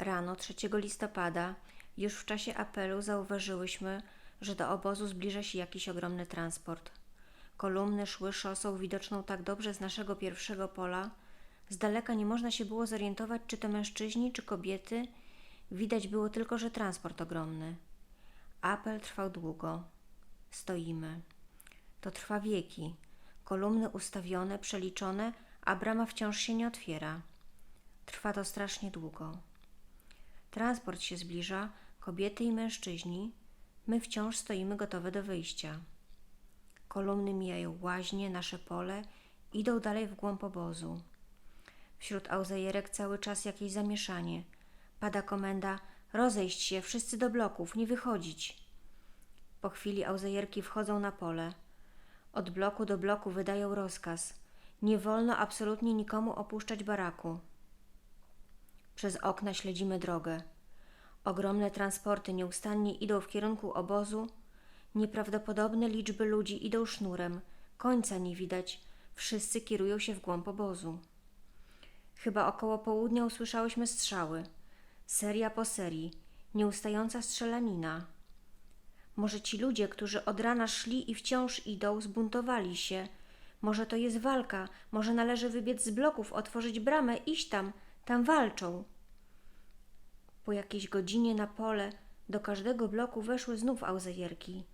Rano 3 listopada, już w czasie apelu, zauważyłyśmy, że do obozu zbliża się jakiś ogromny transport. Kolumny szły szosą widoczną tak dobrze z naszego pierwszego pola. Z daleka nie można się było zorientować, czy to mężczyźni, czy kobiety. Widać było tylko, że transport ogromny. Apel trwał długo. Stoimy. To trwa wieki. Kolumny ustawione, przeliczone, a brama wciąż się nie otwiera. Trwa to strasznie długo. Transport się zbliża, kobiety i mężczyźni. My wciąż stoimy gotowe do wyjścia. Kolumny mijają łaźnie, nasze pole, idą dalej w głąb obozu. Wśród auzajerek cały czas jakieś zamieszanie. Pada komenda: rozejść się, wszyscy do bloków, nie wychodzić. Po chwili auzajerki wchodzą na pole. Od bloku do bloku wydają rozkaz: nie wolno absolutnie nikomu opuszczać baraku. Przez okna śledzimy drogę. Ogromne transporty nieustannie idą w kierunku obozu. Nieprawdopodobne liczby ludzi idą sznurem. Końca nie widać. Wszyscy kierują się w głąb obozu. Chyba około południa usłyszałyśmy strzały. Seria po serii. Nieustająca strzelanina. Może ci ludzie, którzy od rana szli i wciąż idą, zbuntowali się. Może to jest walka. Może należy wybiec z bloków, otworzyć bramę, iść tam. Tam walczą. Po jakiejś godzinie na pole do każdego bloku weszły znów auzajerki.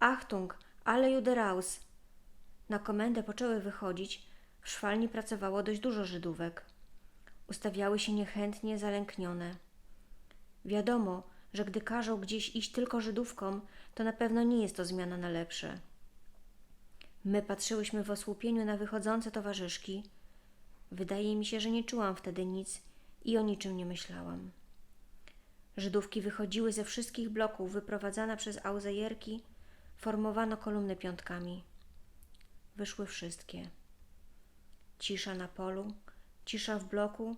Achtung, ale juderaus! Na komendę poczęły wychodzić. W szwalni pracowało dość dużo Żydówek. Ustawiały się niechętnie, zalęknione. Wiadomo, że gdy każą gdzieś iść tylko Żydówkom, to na pewno nie jest to zmiana na lepsze. My patrzyłyśmy w osłupieniu na wychodzące towarzyszki. Wydaje mi się, że nie czułam wtedy nic i o niczym nie myślałam. Żydówki wychodziły ze wszystkich bloków, wyprowadzane przez auzajerki, formowano kolumny piątkami. Wyszły wszystkie. Cisza na polu, cisza w bloku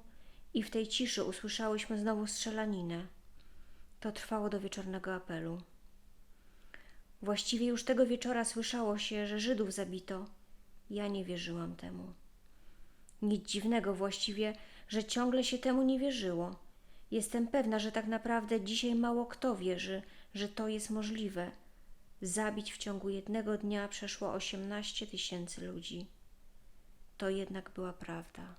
i w tej ciszy usłyszałyśmy znowu strzelaninę. To trwało do wieczornego apelu. Właściwie już tego wieczora słyszało się, że Żydów zabito. Ja nie wierzyłam temu. Nic dziwnego właściwie, że ciągle się temu nie wierzyło. Jestem pewna, że tak naprawdę dzisiaj mało kto wierzy, że to jest możliwe. Zabić w ciągu jednego dnia przeszło 18 tysięcy ludzi. To jednak była prawda.